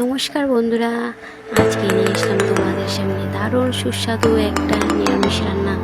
নমস্কার বন্ধুরা, আজকে নিয়ে আসলাম তোমাদের সামনে দারুণ সুস্বাদু একটা নিরামিষ রান্না।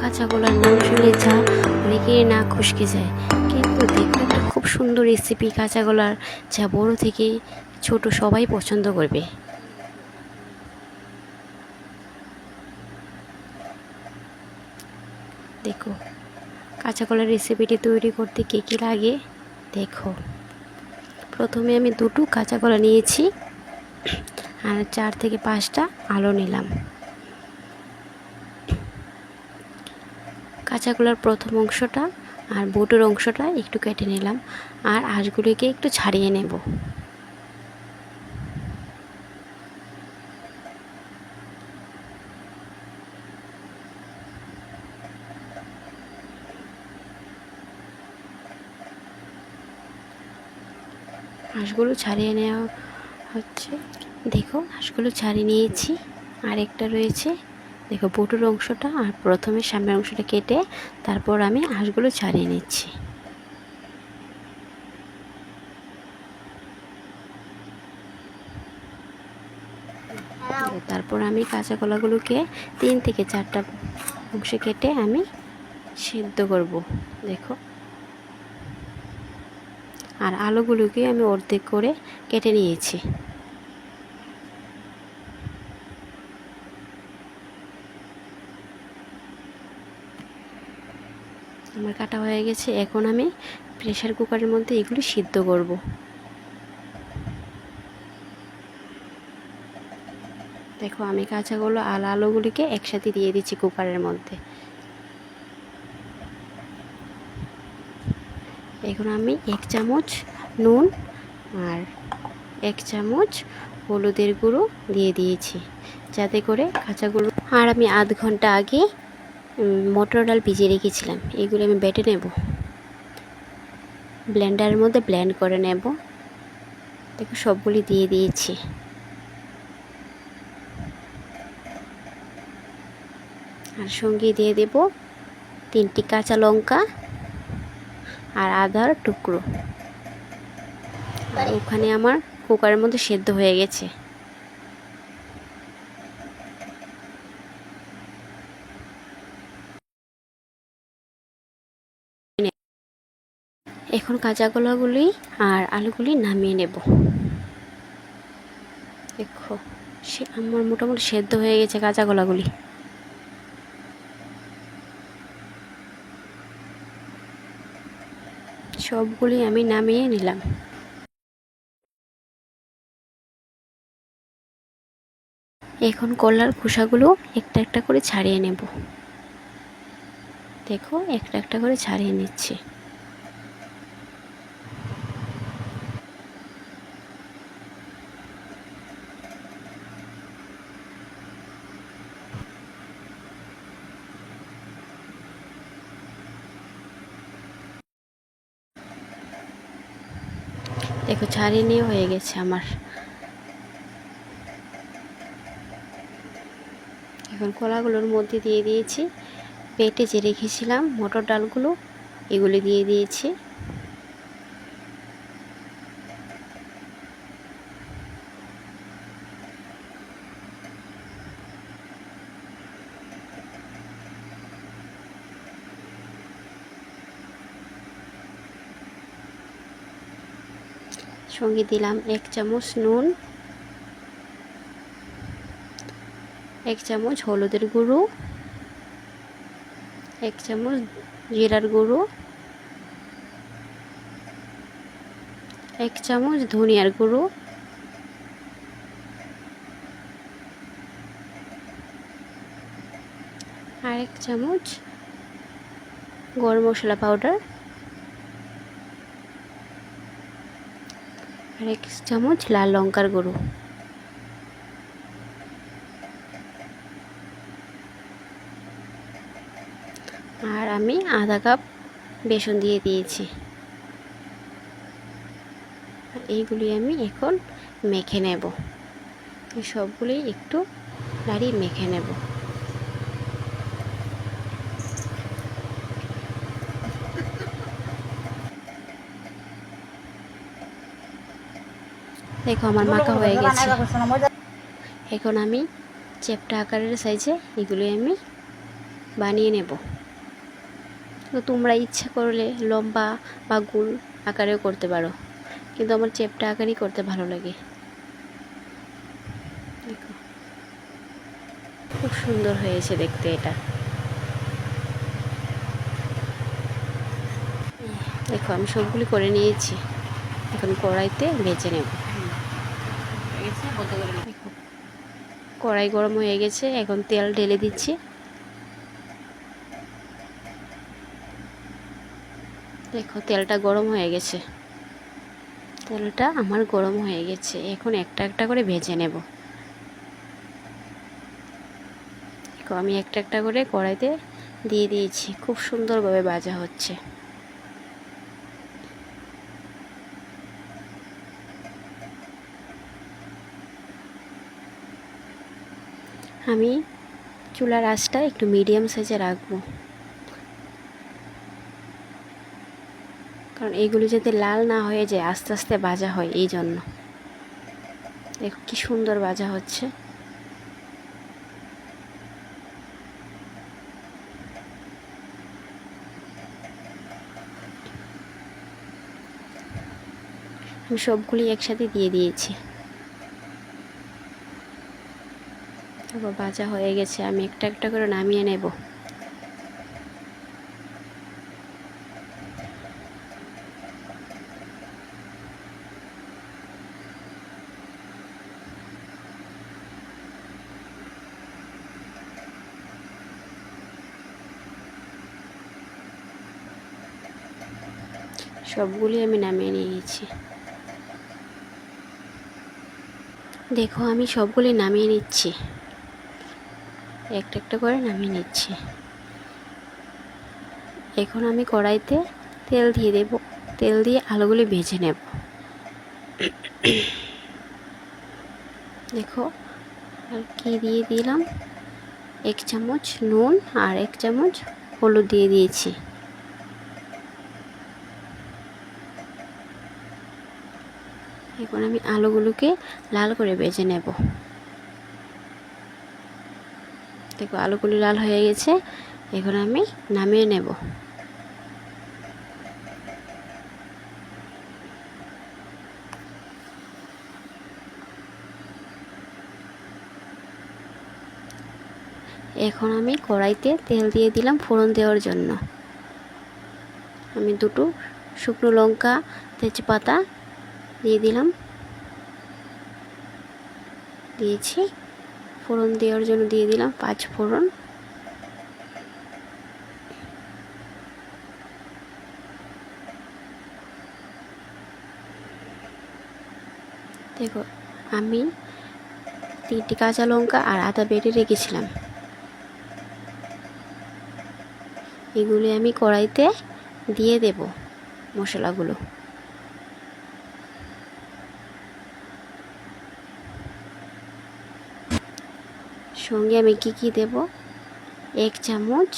কাঁচা কলার নাম শুনে যা অনেকেই না খুশকে যায়। কিন্তু দেখতে একটা খুব সুন্দর রেসিপি কাঁচা কলার যা বড় থেকে ছোট সবাই পছন্দ করবে। দেখো, কাঁচা কলার রেসিপিটি তৈরি করতে কী কী লাগে? দেখো, প্রথমে আমি দুটো কাঁচা কলা নিয়েছি। আর চার থেকে পাঁচটা আলো নিলাম। কাঁচা কলার প্রথম অংশটা আর বুটোর অংশটা একটু কেটে নিলাম আর আঁশগুলিকে একটু ছাড়িয়ে নেব। হাঁসগুলো ছাড়িয়ে নেওয়া হচ্ছে। দেখো, হাঁসগুলো ছাড়িয়ে নিয়েছি। আর একটা রয়েছে। দেখো, বুটোর অংশটা আর প্রথমে সামনের অংশটা কেটে তারপর আমি হাঁসগুলো ছাড়িয়ে নিচ্ছি। তারপর আমি কাঁচা কলাগুলোকে তিন থেকে চারটা অংশে কেটে আমি সিদ্ধ করব। দেখো। আর আলুগুলোকে আমি অর্ধেক করে কেটে নিয়েছি। আমার কাটা হয়ে গেছে। এখন আমি প্রেশার কুকারের মধ্যে এগুলি সিদ্ধ করব। দেখো, আমি কাঁচাগুলো আল আলুগুলিকে একসাথে দিয়ে দিচ্ছি কুকারের মধ্যে। এখন আমি এক চামচ নুন আর এক চামচ হলুদের গুঁড়ো দিয়ে দিয়েছি, যাতে করে কাঁচাগুলো আর আমি আধ ঘণ্টা আগে মটর ডাল ভিজিয়ে রেখেছিলাম। এগুলো আমি বেটে নেব। ব্লেন্ডারের মধ্যে ব্লেন্ড করে নেব। দেখো, সবগুলি দিয়ে দিয়েছি। আর সঙ্গে দিয়ে দেব তিনটি কাঁচা লঙ্কা। আর আদার টুকরো। আর ওখানে আমার কুকারের মধ্যে সেদ্ধ হয়ে গেছে। এখন কাঁচা কলাগুলি আর আলুগুলি নামিয়ে নেব। দেখো, সে আমার মোটামুটি সেদ্ধ হয়ে গেছে কাঁচা কলাগুলি সবগুলি আমি নামিয়ে নিলাম। এখন কলার খোসাগুলো একটা একটা করে ছাড়িয়ে নেব। দেখো, একটা একটা করে ছাড়িয়ে নিচ্ছি। দেখো ছাড়িয়ে নিয়ে হয়ে গেছে আমার। এখন কলাগুলোর মধ্যে দিয়ে দিয়েছি। পেটে যে রেখেছিলাম, মটর ডালগুলো, এগুলো দিয়ে দিয়েছি। সঙ্গে দিলাম এক চামচ নুন, এক চামচ হলুদের গুঁড়ো, এক চামচ জিরার গুঁড়ো, এক চামচ ধনিয়ার গুঁড়ো আর এক চামচ গরম মশলা পাউডার আর এক চামচ লাল লঙ্কার গুঁড়ো। আর আমি আধা কাপ বেসন দিয়ে দিয়েছি। এইগুলি আমি এখন মেখে নেব। সবগুলি একটু নাড়িয়ে মেখে নেব। দেখো আমার মাখা হয়ে গেছে। এখন আমি চেপটা আকারের সাইজে এগুলি আমি বানিয়ে নেব। তো তোমরা ইচ্ছা করলে লম্বা বা গোল আকারেও করতে পারো কিন্তু আমার চেপটা আকারই করতে ভালো লাগে। দেখো। খুব সুন্দর হয়েছে দেখতে এটা। দেখো আমি সবগুলি করে নিয়েছি। এখন কড়াইতে ভেজে নেব। কড়াই গরম হয়ে গেছে, এখন তেল ঢেলে দিচ্ছি। দেখো, তেলটা গরম হয়ে গেছে। তেলটা আমার গরম হয়ে গেছে, এখন একটা একটা করে ভেজে নেব। আমি একটা একটা করে কড়াইতে দিয়ে দিয়েছি, খুব সুন্দরভাবে ভাজা হচ্ছে। আমি চুলার আঁচটা একটু মিডিয়াম সাইজে রাখব। কারণ এইগুলি যাতে লাল না হয়ে যায়, আস্তে আস্তে ভাজা হয় এই জন্য। দেখো কি সুন্দর ভাজা হচ্ছে। আমি সবগুলি একসাথে দিয়ে দিয়েছি। তারপর ভাজা হয়ে গেছে, আমি একটা একটা করে নামিয়ে নেব। সবগুলি আমি নামিয়ে নিয়েছি। দেখো, আমি সবগুলি নামিয়ে নিচ্ছি। একটা একটা করে নামিয়ে নিচ্ছি। এখন আমি কড়াইতে তেল দিয়ে দেব। তেল দিয়ে আলুগুলি ভেজে নেব। দেখো, আর কি দিয়ে দিলাম? এক চামচ নুন আর এক চামচ হলুদ দিয়ে দিয়েছি। এখন আমি আলুগুলোকে লাল করে ভেজে নেব। দেখো, আলুগুলি লাল হয়ে গেছে। এখন আমি নামিয়ে নেব। এখন আমি কড়াইতে তেল দিয়ে দিলাম ফোড়ন দেওয়ার জন্য। আমি দুটো শুকনো লঙ্কা, তেজপাতা দিয়ে দিলাম। দিয়েছি। ফোড়ন দেওয়ার জন্য দিয়ে দিলাম পাঁচ ফোড়ন। দেখো, আমি তিনটি কাঁচা লঙ্কা আর আদা বেটে রেখেছিলাম। এগুলি আমি কড়াইতে দিয়ে দেব মশলাগুলো। সঙ্গে আমি কি কি দেব? এক চামচ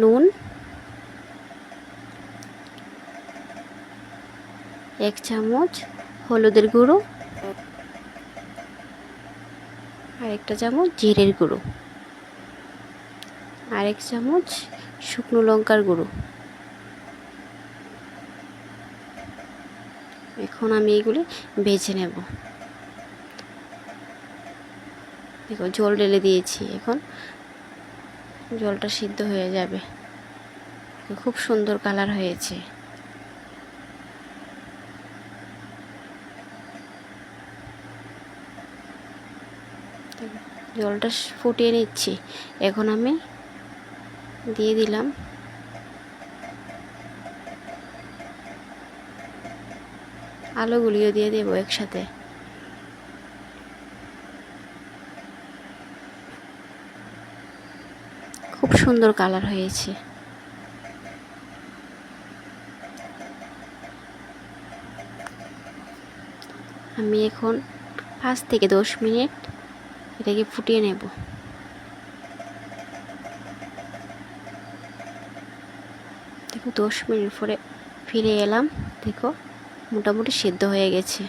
নুন, এক চামচ হলুদের গুঁড়ো আর একটা চামচ জিরের গুঁড়ো আর এক চামচ শুকনো লঙ্কার গুঁড়ো। এখন আমি এগুলি বেছে নেব। দেখো, জল ঢেলে দিয়েছি এখন। জলটা সিদ্ধ হয়ে যাবে। খুব সুন্দর কালার হয়েছে। জলটা ফুটিয়ে নিচ্ছি। এখন আমি দিয়ে দিলাম। আলুগুলিও দিয়ে দেবো একসাথে। খুব সুন্দর কালার হয়েছে। আমি এখন পাঁচ থেকে দশ মিনিট এটাকে ফুটিয়ে নেব। দেখো, দশ মিনিট পরে ফিরে এলাম। দেখো, মোটামুটি সেদ্ধ হয়ে গেছে।